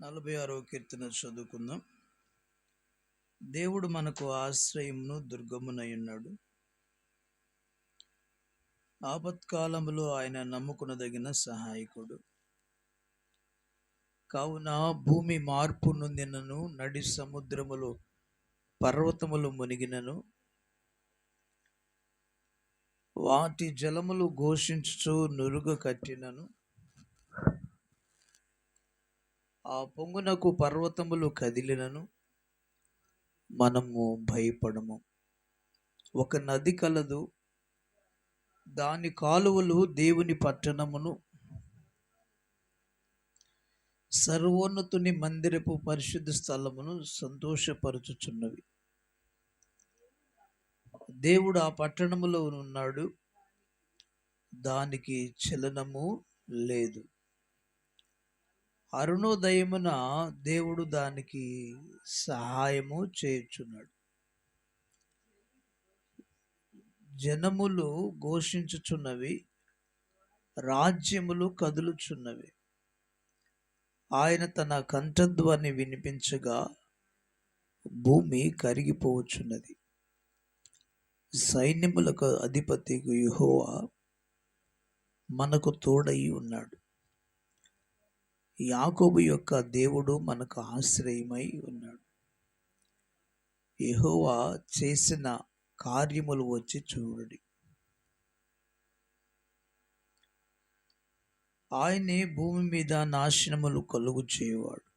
నలభై ఆరో కీర్తన చదువుకుందాం. దేవుడు మనకు ఆశ్రయమును దుర్గమునై ఉన్నాడు ఆపత్కాలములో ఆయన నమ్ముకునదగిన సహాయకుడు. కావున భూమి మార్పు నొందినను నడి సముద్రములు పర్వతములు మునిగినను. వాటి జలములు ఘోషించుచు నురుగు కట్టినను. ఆ పొంగునకు పర్వతములు కదిలినను మనము భయపడము. ఒక నది కలదు దాని కాలువలు దేవుని పట్టణమును. సర్వోన్నతుని మందిరపు పరిశుద్ధ స్థలమును సంతోషపరచుచున్నవి. దేవుడు ఆ పట్టణములో ఉన్నాడు దానికి చలనము లేదు. అరుణోదయమున దేవుడు దానికి సహాయము చేయుచున్నాడు. జనములు ఘోషించుచున్నవి రాజ్యములు కదులుచున్నవి. ఆయన తన కంఠధ్వని వినిపించగా భూమి కరిగిపోవచ్చున్నది సైన్యములకు అధిపతి యుహోవా మనకు తోడై ఉన్నాడు. యాకోబు యొక్క దేవుడు మనకు ఆశ్రయమై ఉన్నాడు. యహోవా చేసిన కార్యములు వచ్చి చూడండి. ఆయనే భూమి మీద నాశనములు కలుగు చేయవాడు.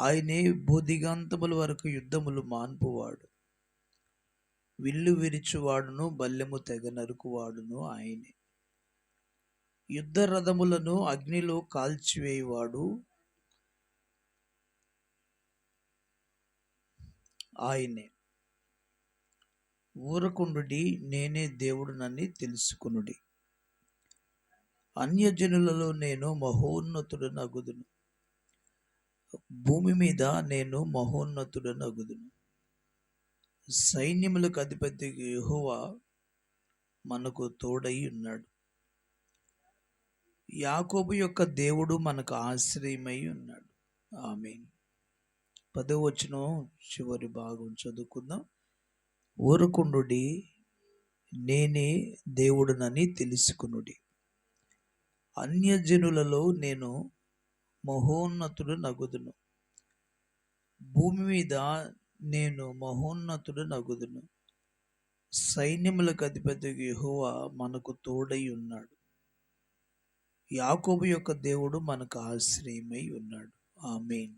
ఆయనే భూదిగాంతముల వరకు యుద్ధములు మాన్పువాడు. విల్లు విరిచువాడును బల్లెము తెగ నరుకువాడును ఆయనే. యుద్ధ రథములను అగ్నిలో కాల్చివేయవాడు ఆయనే. ఊరకుండుడి నేనే దేవుడునని తెలుసుకునుడి. అన్యజనులలో నేను మహోన్నతుడు నగుదును భూమి మీద నేను మహోన్నతుడు నగుదును సైన్యములకు అధిపతి యహోవా మనకు తోడై ఉన్నాడు. యాకోబు యొక్క దేవుడు మనకు ఆశ్రయమై ఉన్నాడు. ఆమె పదవచనం చివరి భాగం చదువుకుందాం. ఊరుకుండుడి నేనే దేవుడునని తెలుసుకునుడి. అన్యజనులలో నేను మహోన్నతుడు నగుదును. భూమి మీద నేను మహోన్నతుడు నగుదును. సైన్యములకు అధిపతి యహోవా మనకు తోడై ఉన్నాడు. యాకోబు యొక్క దేవుడు మనకు ఆశ్రయమై ఉన్నాడు. ఆమెన్.